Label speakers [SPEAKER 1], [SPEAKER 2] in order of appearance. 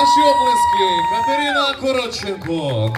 [SPEAKER 1] Наші облиски Катерина Коротченко.